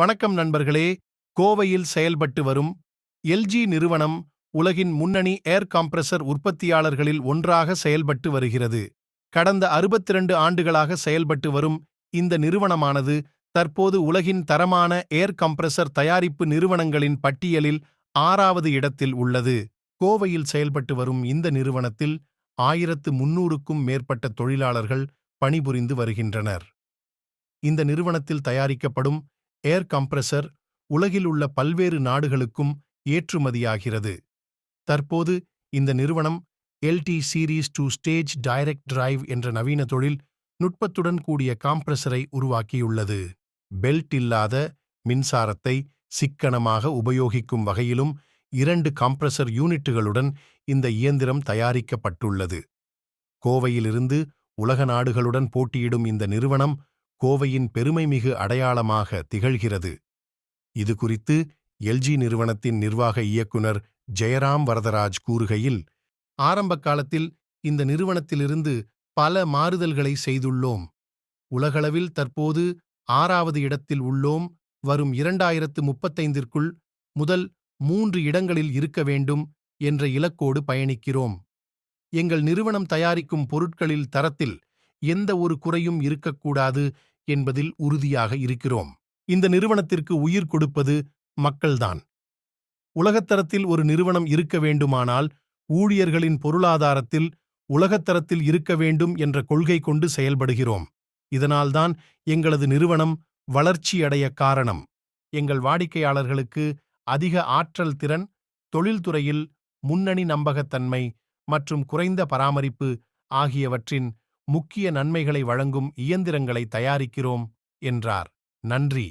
வணக்கம் நண்பர்களே. கோவையில் செயல்பட்டு வரும் எல்ஜி நிறுவனம் உலகின் முன்னணி ஏர் காம்ப்ரசர் உற்பத்தியாளர்களில் ஒன்றாக செயல்பட்டு வருகிறது. கடந்த 62 ஆண்டுகளாக செயல்பட்டு வரும் இந்த நிறுவனமானது தற்போது உலகின் தரமான ஏர் கம்ப்ரசர் தயாரிப்பு நிறுவனங்களின் பட்டியலில் ஆறாவது இடத்தில் உள்ளது. கோவையில் செயல்பட்டு வரும் இந்த நிறுவனத்தில் ஆயிரத்து முன்னூறுக்கும் மேற்பட்ட தொழிலாளர்கள் பணிபுரிந்து வருகின்றனர். இந்த நிறுவனத்தில் தயாரிக்கப்படும் ஏர் கம்ப்ரசர் உலகில் உள்ள பல்வேறு நாடுகளுக்கும் ஏற்றுமதியாகிறது. தற்போது இந்த நிறுவனம் LT series two stage direct drive என்ற நவீன தொழில் நுட்பத்துடன் கூடிய காம்ப்ரசரை உருவாக்கியுள்ளது. பெல்ட் இல்லாத மின்சாரத்தை சிக்கனமாக உபயோகிக்கும் வகையிலும் இரண்டு காம்ப்ரசர் யூனிட்டுகளுடன் இந்த இயந்திரம் தயாரிக்கப்பட்டுள்ளது. கோவையிலிருந்து உலக நாடுகளுடன் போட்டியிடும் இந்த நிறுவனம் கோவையின் பெருமைமிகு அடையாளமாக திகழ்கிறது. இது குறித்து எல்ஜி நிறுவனத்தின் நிர்வாக இயக்குனர் ஜெயராம் வரதராஜ் கூறுகையில் ஆரம்ப காலத்தில் இந்த நிறுவனத்திலிருந்து பல மாறுதல்களை செய்துள்ளோம். உலகளவில் தற்போது ஆறாவது இடத்தில் உள்ளோம். வரும் இரண்டாயிரத்து முப்பத்தைந்திற்குள் முதல் மூன்று இடங்களில் இருக்க வேண்டும் என்ற இலக்கோடு பயணிக்கிறோம். எங்கள் நிறுவனம் தயாரிக்கும் பொருட்களில் தரத்தில் எந்த ஒரு குறையும் இருக்கக்கூடாது என்பதில் உறுதியாக இருக்கிறோம். இந்த நிறுவனத்திற்கு உயிர் கொடுப்பது மக்கள்தான். உலகத்தரத்தில் ஒரு நிறுவனம் இருக்க வேண்டுமானால் ஊழியர்களின் பொருளாதாரத்தில் உலகத்தரத்தில் இருக்க வேண்டும் என்ற கொள்கை கொண்டு செயல்படுகிறோம். இதனால்தான் எங்களது நிறுவனம் வளர்ச்சியடைய காரணம். எங்கள் வாடிக்கையாளர்களுக்கு அதிக ஆற்றல் திறன் தொழில்துறையில் முன்னணி நம்பகத்தன்மை மற்றும் குறைந்த பராமரிப்பு ஆகியவற்றின் முக்கிய நன்மைகளை வழங்கும் இயந்திரங்களை தயாரிக்கிறோம் என்றார். நன்றி.